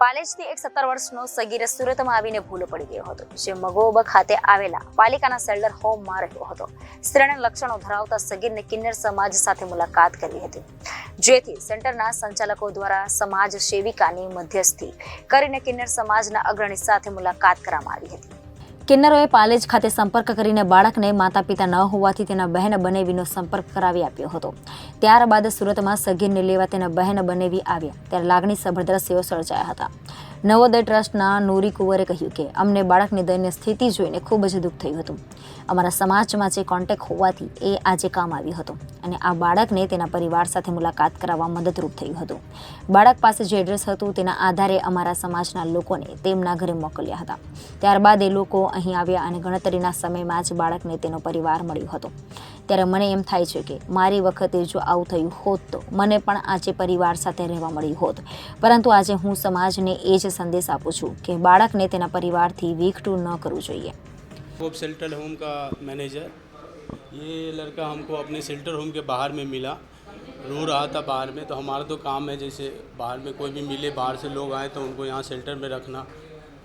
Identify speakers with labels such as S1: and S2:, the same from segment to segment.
S1: પાલેજથી એક સત્તર વર્ષનો સગીર સુરતમાં આવીને ભૂલો પડી ગયો હતો. જે મગોબ ખાતે આવેલા પાલિકાના સેલ્ડર હોમમાં રહ્યો હતો. સ્ત્રીને લક્ષણો ધરાવતા સગીરને કિન્નર સમાજ સાથે મુલાકાત કરી હતી. જેથી સેન્ટરના સંચાલકો દ્વારા સમાજ સેવિકાની મધ્યસ્થી કરીને કિન્નર સમાજના અગ્રણી સાથે મુલાકાત કરવામાં આવી હતી. કિન્નરોએ પાલેજ ખાતે સંપર્ક કરીને બાળકને માતા પિતા ન હોવાથી તેના બહેન બનેવીનો સંપર્ક કરાવી આપ્યો હતો. ત્યારબાદ સુરતમાં સગીરને લેવા તેના બહેન બનેવી આવ્યા. ત્યારે લાગણી સભર દ્રશ્યો સર્જાયા હતા. નવોદય ટ્રસ્ટના નૂરી કુંવરે કહ્યું કે, અમને બાળકની દયનીય સ્થિતિ જોઈને ખૂબ જ દુઃખ થયું હતું. અમારા સમાજમાં જે કોન્ટેક્ટ હોવાથી એ આજે કામ આવ્યું હતું અને આ બાળકને તેના પરિવાર સાથે મુલાકાત કરાવવા મદદરૂપ થયું હતું. બાળક પાસે જે એડ્રેસ હતું તેના આધારે અમારા સમાજના લોકોને તેમના ઘરે મોકલ્યા હતા. ત્યારબાદ એ લોકો અહીં આવ્યા અને ગણતરીના સમયમાં જ બાળકને તેનો પરિવાર મળ્યો હતો. ત્યારે મને એમ થાય છે કે, મારી વખતે જો આવું થયું હોત તો મને પણ આજે પરિવાર સાથે રહેવા મળ્યું હોત. પરંતુ આજે હું સમાજને એ જ સંદેશ આપું છું કે બાળકને તેના પરિવારથી વીખટું ન કરવું જોઈએ
S2: होप शेल्टर होम का मैनेजर ये लड़का हमको अपने शेल्टर होम के बाहर में मिला रो रहा था बाहर में तो हमारा तो काम है जैसे बाहर में कोई भी मिले बाहर से लोग आए तो उनको यहाँ शेल्टर में रखना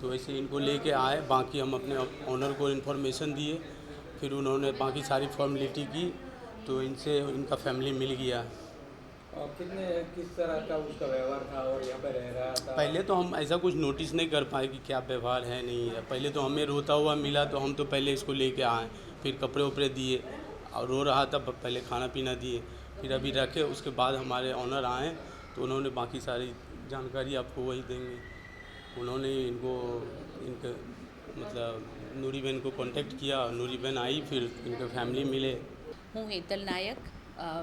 S2: तो वैसे इनको लेके आए बाकी हम अपने ऑनर को इन्फॉर्मेशन दिए फिर उन्होंने बाकी सारी फॉर्मेलिटी की तो इनसे इनका फैमिली मिल गया
S3: और कितने किस तरह का उसका व्यवहार था और यहाँ पर रह रहा
S2: पहले तो हम ऐसा कुछ नोटिस नहीं कर पाए कि क्या व्यवहार है नहीं है। पहले तो हमें रोता हुआ मिला तो हम तो पहले इसको लेके आए फिर कपड़े उपड़े दिए और रो रहा था पहले खाना पीना दिए फिर अभी रखे उसके बाद हमारे ऑनर आए तो उन्होंने बाकी सारी जानकारी आपको वही देंगे। उन्होंने इनको इनके मतलब नूरी बहन को कांटेक्ट किया नूरी बहन आई फिर इनके फैमिली मिले।
S4: हूँ Hetal Nayak.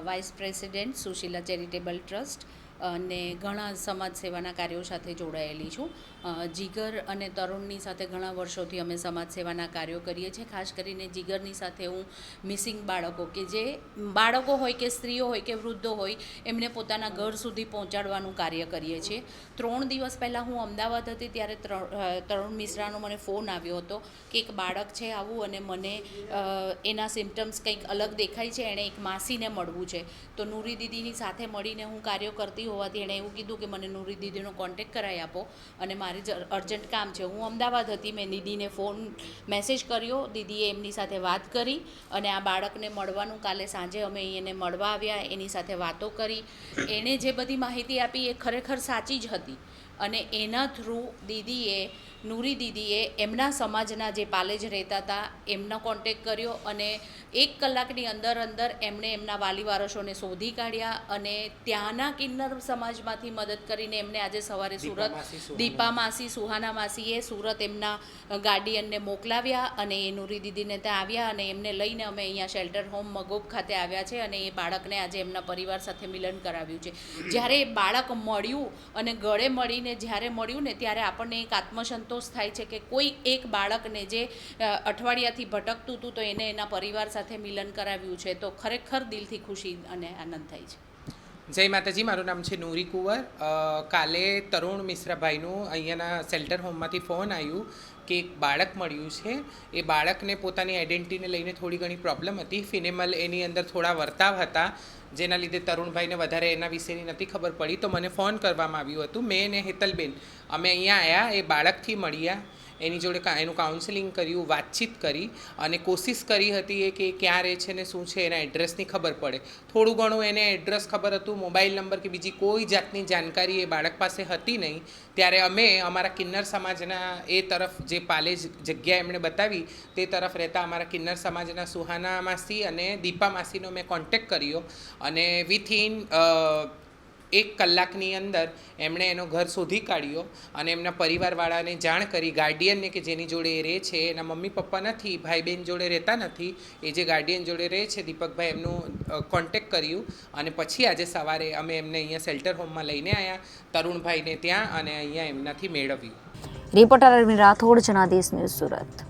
S4: Vice president Sushila charitable trust અને ઘણા સમાજ સેવાના કાર્યો સાથે જોડાયેલી છું. જીગર અને તરુણની સાથે ઘણા વર્ષોથી અમે સમાજ સેવાના કાર્યો કરીએ છીએ. ખાસ કરીને જીગરની સાથે હું મિસિંગ બાળકો કે જે બાળકો હોય કે સ્ત્રીઓ હોય કે વૃદ્ધો હોય, એમને પોતાના ઘર સુધી પહોંચાડવાનું કાર્ય કરીએ છીએ. ત્રણ દિવસ પહેલાં હું અમદાવાદ હતી ત્યારે તરુણ મિશ્રાનો મને ફોન આવ્યો હતો કે એક બાળક છે આવું અને મને એના સિમ્ટમ્સ કંઈક અલગ દેખાય છે. એણે એક માસીને મળવું છે. તો નૂરી દીદીની સાથે મળીને હું કાર્યો કરતી હોવાથી એણે એવું કીધું કે મને નૂરી દીદીનો કોન્ટેક્ટ કરાવી આપો અને મારે જ અર્જન્ટ કામ છે. હું અમદાવાદ હતી, મેં દીદીને ફોન મેસેજ કર્યો, દીદીએ એમની સાથે વાત કરી અને આ બાળકને મળવાનું કાલે સાંજે અમે એને મળવા આવ્યા, એની સાથે વાતો કરી. એણે જે બધી માહિતી આપી એ ખરેખર સાચી જ હતી. અને એના થ્રુ દીદીએ નૂરી દીદીએ એમના સમાજના જે પાલેજ રહેતા હતા એમનો કોન્ટેક કર્યો અને એક કલાકની અંદર અંદર એમણે એમના વાલી વારસોને શોધી કાઢ્યા અને ત્યાંના કિન્નર સમાજમાંથી મદદ કરીને એમને આજે સવારે સુરત દીપા માસી. સુહાના માસીએ સુરત એમના ગાર્ડિયનને મોકલાવ્યા અને એ નૂરી દીદીને ત્યાં આવ્યા અને એમને લઈને અમે અહીંયા શેલ્ટર હોમ મગોબ ખાતે આવ્યા છે અને એ બાળકને આજે એમના પરિવાર સાથે મિલન કરાવ્યું છે. જ્યારે એ બાળક મળ્યું અને ગળે મળીને જ્યારે મળ્યું ને ત્યારે આપણને એક આત્મસંતોષ થાય છે કે કોઈ એક બાળકને જે અઠવાડિયાથી ભટકતું હતું તો એને એના પરિવાર સાથે મિલન કરાવ્યું છે. તો ખરેખર દિલથી ખુશી અને આનંદ થાય છે.
S5: જય માતાજી, મારું નામ છે નૂરી કુંવર. કાલે તરુણ મિશ્રાભાઈનું અહીંયાના સેલ્ટર હોમમાંથી ફોન આવ્યું કે એક બાળક મળ્યું છે. એ બાળકને પોતાની આઈડેન્ટિટીને લઈને થોડી ઘણી પ્રોબ્લેમ હતી. ફિનેમલ એની અંદર થોડા વર્તાવ હતા. જેના લીધે તરુણભાઈને વધારે એના વિશેની નથી ખબર પડી, તો મને ફોન કરવામાં આવ્યું હતું, મેં ને હેતલબેન. અમે અહીંયા આવ્યા એ બાળકથી મળ્યા, એની જોડે એનું કાઉન્સેલિંગ કર્યું, વાતચીત કરી, અને કોશિશ કરી હતી એ કે ક્યાં રહે છે ને શું છે એના એડ્રેસની ખબર પડે. થોડું ઘણું એને એડ્રેસ ખબર હતું મોબાઈલ નંબર કે બીજી કોઈ જાતની જાણકારી એ બાળક પાસે હતી નહીં. ત્યારે અમે અમારા કિન્નર સમાજના એ તરફ જે પાલેજ જગ્યા એમણે બતાવી, તે તરફ રહેતા અમારા કિન્નર સમાજના સુહાના માસી અને દીપા માસીનો મેં કોન્ટેક્ટ કર્યો. અને વિથિન એક કલાકની અંદર એમણે એનો ઘર શોધી કાઢ્યો અને એમના પરિવારવાળાને જાણ કરી. ગાર્ડિયનને કે જેની જોડે એ રહે છે, એના મમ્મી પપ્પા નથી ભાઈ બહેન જોડે રહેતા નથી, એ જે ગાર્ડિયન જોડે રહે છે, દીપકભાઈ એમનું કોન્ટેક કર્યું અને પછી આજે સવારે અમે એમને અહીંયા શેલ્ટર હોમમાં લઈને આવ્યા તરુણભાઈને ત્યાં અને અહીંયા એમનાથી મેળવ્યું.
S1: Reporter Arvind Rathod, Janadesh news Surat.